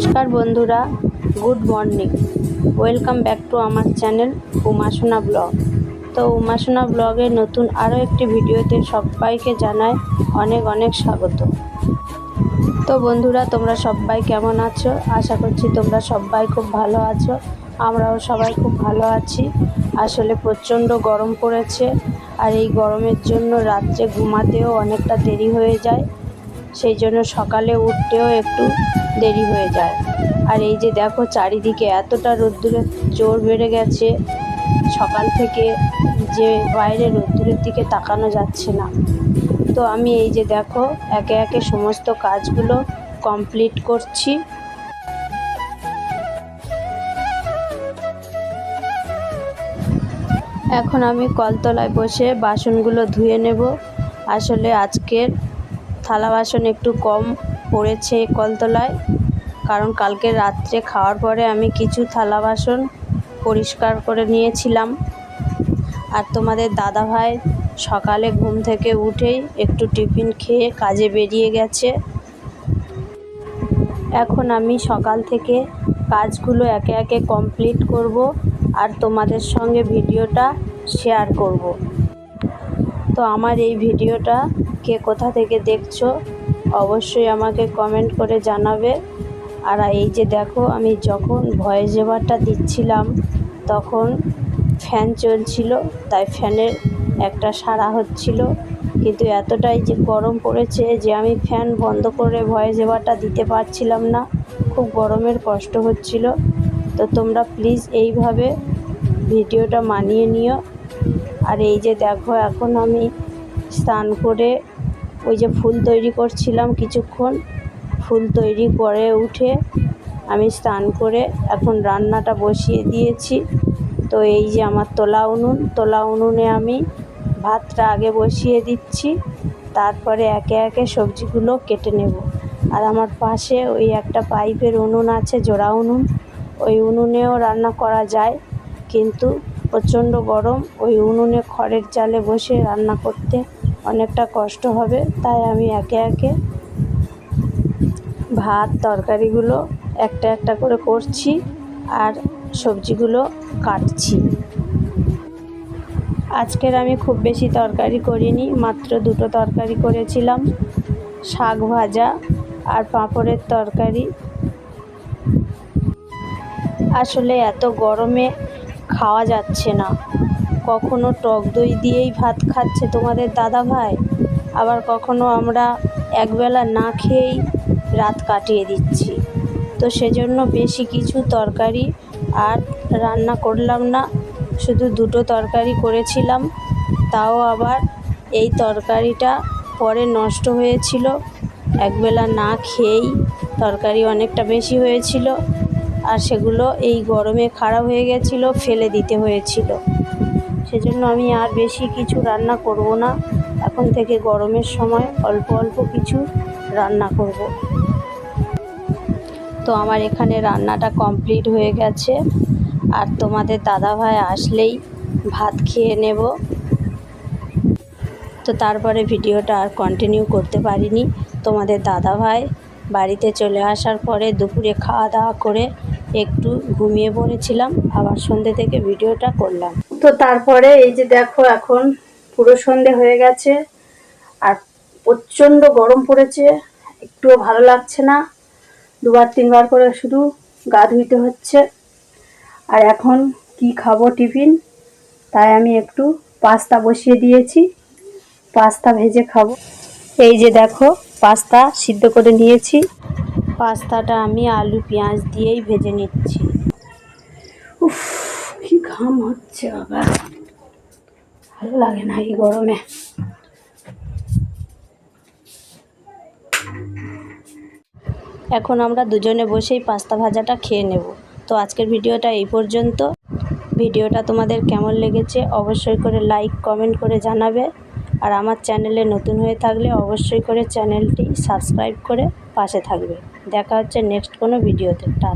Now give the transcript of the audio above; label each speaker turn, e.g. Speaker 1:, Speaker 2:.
Speaker 1: নমস্কার বন্ধুরা, good morning. Welcome back to আমার চ্যানেল উমাসোনা ব্লগ। তো উমাসোনা ব্লগে নতুন আরও একটি ভিডিওতে সবাইকে জানাই অনেক অনেক স্বাগত। তো বন্ধুরা, তোমরা সবাই কেমন আছো? আশা করছি তোমরা সবাই খুব ভালো আছো। আমরাও সবাই খুব ভালো আছি। আসলে প্রচণ্ড গরম পড়েছে। আর এই গরমের জন্য রাত্রে ঘুমাতেও অনেকটা দেরি হয়ে যায়। সেই জন্য সকালে উঠতেও একটু দেরি হয়ে যায়। আর এই যে দেখো চারিদিকে এতটা রোদ্দুরের জোর বেড়ে গেছে, সকাল থেকে যে বাইরে রোদ্দুরের দিকে তাকানো যাচ্ছে না। তো আমি এই যে দেখো একে একে সমস্ত কাজগুলো কমপ্লিট করছি। এখন আমি কলতলায় বসে বাসনগুলো ধুয়ে নেব। আসলে আজকের থালা বাসন একটু কম পড়েছে কলতলায় কারণ কালকে রাত্রে খাওয়ার পরে আমি কিছু থালা বাসন পরিষ্কার করে নিয়েছিলাম। আর তোমাদের দাদাভাই সকালে ঘুম থেকে উঠেই একটু টিফিন খেয়ে কাজে বেরিয়ে গেছে। এখন আমি সকাল থেকে কাজগুলো একে একে কমপ্লিট করব আর তোমাদের সঙ্গে ভিডিওটা শেয়ার করব। তো আমার এই ভিডিওটা কে কোথা থেকে দেখছ, অবশ্যই আমাকে কমেন্ট করে জানাবে। আর এই যে দেখো, আমি যখন ভয়েস ওভারটা দিচ্ছিলাম, তখন ফ্যান চলছিল, তাই ফ্যানের একটা সাড়া হচ্ছিল। কিন্তু এতটাই যে গরম পড়েছে যে আমি ফ্যান বন্ধ করে ভয়েস ওভারটা দিতে পারছিলাম না, খুব গরমের কষ্ট হচ্ছিল। তো তোমরা প্লিজ এইভাবে ভিডিওটা মানিয়ে নিও। আর এই যে দেখো, এখন আমি স্নান করে ওই যে ফুল তৈরি করছিলাম কিছুক্ষণ। ফুল তৈরি করে উঠে আমি স্নান করে এখন রান্নাটা বসিয়ে দিয়েছি। তো এই যে আমার তোলা উনুন, তোলা উনুনে আমি ভাতটা আগে বসিয়ে দিচ্ছি, তারপরে একে একে সবজিগুলো কেটে নেব। আর আমার পাশে ওই একটা পাইপের উনুন আছে, জোড়া উনুন, ওই উনুনেও রান্না করা যায়, কিন্তু প্রচণ্ড গরম, ওই উনুনে খড়ের চালে বসে রান্না করতে অনেকটা কষ্ট হবে। তাই আমি একে একে ভাত, তরকারিগুলো একটা একটা করে করছি আর সবজিগুলো কাটছি। আজকের আমি খুব বেশি তরকারি করিনি, মাত্র দুটো তরকারি করেছিলাম। শাক ভাজা আর পাঁপড়ের তরকারি। আসলে এত গরমে খাওয়া যাচ্ছে না। কখনো টক দই দিয়েই ভাত খাচ্ছে তোমাদের দাদা ভাই, আবার কখনো আমরা একবেলা না খেয়েই রাত কাটিয়ে দিচ্ছি। তো সেজন্য বেশি কিছু তরকারি আর রান্না করলাম না। শুধু দুটো তরকারি করেছিলাম, তাও আবার এই তরকারিটা পরে নষ্ট হয়েছিল। একবেলা না খেয়েই তরকারি অনেকটা বেশি হয়েছিল। আর সেগুলো এই গরমে খারাপ হয়ে গেছিল, ফেলে দিতে হয়েছিল। সেজন্য আমি আর বেশি কিছু রান্না করব না। এখন থেকে গরমের সময় অল্প অল্প কিছু রান্না করব। তো আমার এখানে রান্নাটা কমপ্লিট হয়ে গেছে। আর তোমাদের দাদাভাই আসলেই ভাত খেয়ে নেব। তো তারপরে ভিডিওটা আর কন্টিনিউ করতে পারিনি। তোমাদের দাদাভাই বাড়িতে চলে আসার পরে দুপুরে খাওয়া দাওয়া করে একটু ঘুমিয়ে পড়েছিলাম, আবার সন্ধ্যে থেকে ভিডিওটা করলাম। তো তারপরে এই যে দেখো এখন পুরো সন্ধে হয়ে গেছে, আর প্রচণ্ড গরম পড়েছে, একটুও ভালো লাগছে না। দুবার তিনবার করে শুধু গা ধুইতে হচ্ছে। আর এখন কি খাব টিফিন? তাই আমি একটু পাস্তা বসিয়ে দিয়েছি, পাস্তা ভেজে খাব। এই যে দেখো, পাস্তা সিদ্ধ করে নিয়েছি। পাস্তাটা আমি আলু পেঁয়াজ দিয়েই ভেজে নিচ্ছি। উফ কি ঘাম হচ্ছে বাবা। ভালো লাগে না এই গরমে। এখন আমরা দুজনে বসেই পাস্তা ভাজাটা খেয়ে নেব। তো আজকের ভিডিওটা এই পর্যন্ত। ভিডিওটা তোমাদের কেমন লেগেছে অবশ্যই করে লাইক কমেন্ট করে জানাবে। আর আমার চ্যানেলে নতুন হয়ে থাকলে অবশ্যই করে চ্যানেলটি সাবস্ক্রাইব করে পাশে থাকবে। দেখা হচ্ছে নেক্সট কোনো ভিডিওতে টা